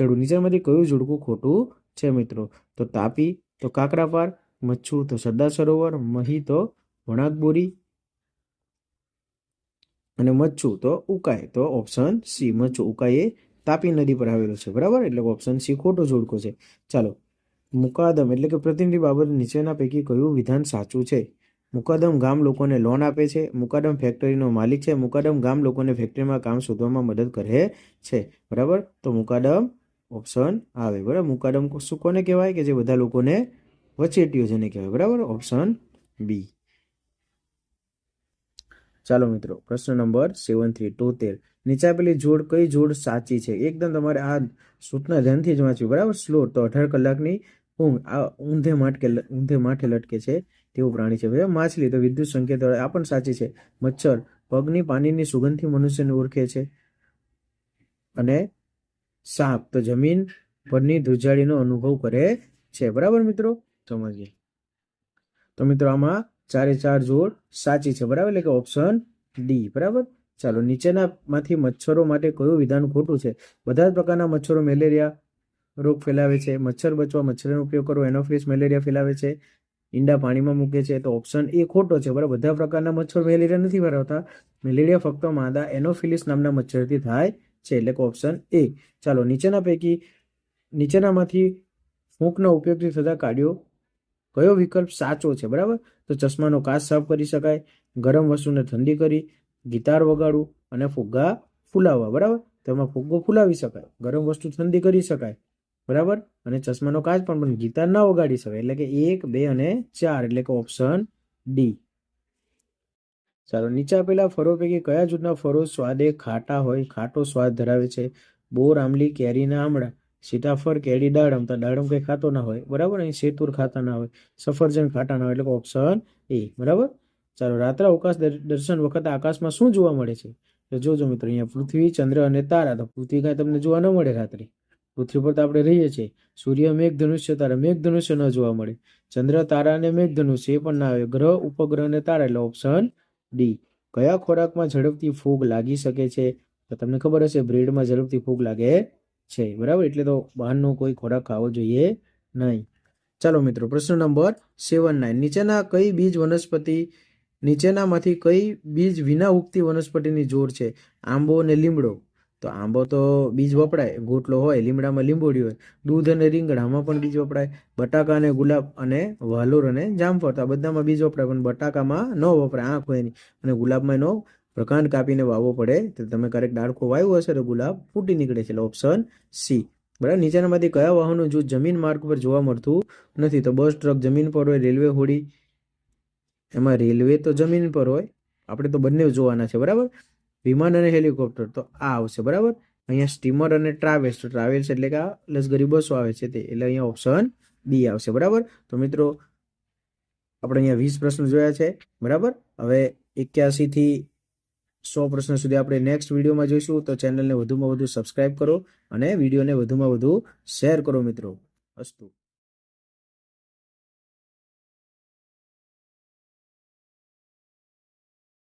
ચડવું નીચેમાંથી કયું જોડકું ખોટું છે મિત્રો? તો તાપી, તો કાકરાપાર, મચ્છુ, તો સરદાર સરોવર, મહી, તો વણાકબોરી અને મચ્છુ, તો ઉકાઈ. તો ઓપ્શન સી મચ્છુ, ઉકાઈ એ તાપી નદી પર આવેલો છે. બરાબર? એટલે ઓપ્શન સી ખોટો જોડકો છે. ચાલો, મુકાદમ એટલે કે પ્રતિનિધિ બાબત નીચેના પૈકી કયું વિધાન સાચું છે? મુકાદમ ગામ લોકોને લોન આપે છે. મુકાદમ ફેક્ટરીનો માલિક છે. મુકાદમ ગામ લોકોને ફેક્ટરીમાં કામ શોધવામાં મદદ કરે છે. બરાબર? તો મુકાદમ ઓપ્શન આવે, બરાબર? મુકાદમ શું કોને કહેવાય? કે જે બધા લોકોને વચેટીઓ જેને કહેવાય, બરાબર? ઓપ્શન બી ચાલો મિત્રો, પ્રશ્ન નંબર સેવન થ્રી તોતેર. નીચે આપેલી જોડ કઈ જોડ સાચી છે? એકદમ તમારે આ સૂચના ધ્યાનથી જ વાંચવી, બરાબર? સ્લો, તો અઢાર કલાકની ઊંઘ, આ ઊંધે માટકે ઊંધે માઠે લટકે છે તેવું પ્રાણી છે, બરાબર? માછલી, તો વિદ્યુત સંકેત, આ પણ સાચી છે. મચ્છર, પગની પાણીની સુગંધથી મનુષ્યને ઓળખે છે. અને સાપ તો જમીન પરની ધુજાડીનો અનુભવ કરે છે. બરાબર મિત્રો? સમજીએ તો મિત્રો આમાં ચારે ચાર જોડ સાચી છે. બરાબર? એટલે કે ઓપ્શન ડી બરાબર? ચાલો, નીચેનામાંથી મચ્છરો માટે કયું વિધાન ખોટું છે? બધા જ પ્રકારના મચ્છરો મેલેરિયા રોગ ફેલાવે છે. મચ્છર બચવા મચ્છરનો ઉપયોગ કરવો એનોફિલિસ મેલેરિયા ફેલાવે છે. ઈંડા પાણીમાં મૂકે છે. તો ઓપ્શન એ ખોટો છે. બરાબર? બધા પ્રકારના મચ્છર મેલેરિયા નથી ફેલાવતા મેલેરિયા ફક્ત માદા એનોફિલિસ નામના મચ્છરથી થાય છે એટલે કે ઓપ્શન એ ચાલો, નીચેના પૈકી, નીચેનામાંથી ફૂંકના ઉપયોગથી થતા કાર્ડિયો કયો વિકલ્પ સાચો છે, બરાબર? તો ચશ્માનો કાચ સાફ કરી શકાય, ગરમ વસ્તુને ઠંડી કરી ગિટાર વગાડવું અને ફુગ્ગા ફૂલાવવા, બરાબર? તેમાં ફુગ્ગો ફૂલાવી શકાય, ગરમ વસ્તુ ઠંડી કરી શકાય, બરાબર? અને ચશ્માનો કાચ પણ પણ ગિટાર ના વગાડી શકાય, એટલે કે એક, બે અને ચાર, એટલે કે ઓપ્શન ડી ચાલો, નીચે આપેલા ફળો પૈકી કયા જૂથના ફળો સ્વાદે ખાટા હોય? ખાટો સ્વાદ ધરાવે છે. બોર, આંબલી, કેરીના આમળા, સીતાફળ, કેરી, દાડમ. તો દાડમ કંઈ ખાતો ના હોય. બરાબર? અહીં સેતુર ખાતા ના હોય. સફરજન ખાટા ના હોય. એટલે ઓપ્શન એ. બરાબર? ચાલો, રાત્રે અવકાશ દર- દર્શન વખતે આકાશમાં શું જોવા મળે છે? તો જોજો મિત્રો, અહીંયા પૃથ્વી, ચંદ્ર અને તારા. તો પૃથ્વી કાંઈ તમને જોવા ન મળે રાત્રે. પૃથ્વી પર તો આપણે રહીએ છીએ. સૂર્ય, મેઘ ધનુષ્ય તારા. મેઘ ધનુષ્ય ન જોવા મળે. ચંદ્ર, તારા અને મેઘ ધનુષ્ય એ પણ ના આવે. ગ્રહ, ઉપગ્રહ અને તારા. એટલે ઓપ્શન ડી. કયા ખોરાકમાં ઝડપથી ફૂગ લાગી શકે છે? તો તમને ખબર હશે, બ્રેડમાં ઝડપથી ફૂગ લાગે છે. બરાબર? એટલે તો બહારનો કોઈ ખોરાક ખાવો જોઈએ નહીં. ચાલો મિત્રો, પ્રશ્ન નંબર સેવન નાઇન. નીચેના કઈ બીજ વનસ્પતિ, નીચેનામાંથી કઈ બીજ વિના ઉગતી વનસ્પતિની જોડ છે? આંબો અને લીમડો. તો આંબો તો બીજ વપરાય, ગોટલો હોય, લીમડામાં લીંબોડી હોય, દૂધ અને રીંગણામાં પણ બીજ વપરાય, બટાકા અને ગુલાબ અને વાલોર અને જામફળ તો આ બધામાં બીજ વપરાય, પણ બટાકામાં ન વપરાય આંખ હોય એની અને ગુલાબમાં એનો પ્રકાંડ કાપીને વાવવો પડે, તો તમે ક્યારેક ડાળખો વાવ્યો હશે તો ગુલાબ ફૂટી નીકળે છે, એટલે ઓપ્શન સી બરાબર? નીચેનામાંથી કયા વાહનો જૂથ જમીન માર્ગ પર જોવા મળતું નથી, તો બસ ટ્રક જમીન પર હોય રેલવે હોડી. એમાં રેલવે તો જમીન પર હોય, આપણે તો બંને જોવાના છે, બરાબર? વિમાન અને હેલિકોપ્ટર તો આ આવશે, બરાબર? અહીંયા સ્ટીમર અને ટ્રાવેલ્સ, તો ટ્રાવેલ્સ એટલે કે આ લશ્કરી બસો આવે છે તે, એટલે અહીંયા ઓપ્શન બી આવશે, બરાબર? તો મિત્રો, આપણે અહીંયા વીસ પ્રશ્નો જોયા છે, બરાબર? હવે એક્યાસીથી સો પ્રશ્ન સુધી આપણે નેક્સ્ટ વિડીયોમાં જોઈશું, તો ચેનલને વધુમાં વધુ સબસ્ક્રાઇબ કરો અને વિડીયોને વધુમાં વધુ શેર કરો મિત્રો, અસ્તુ.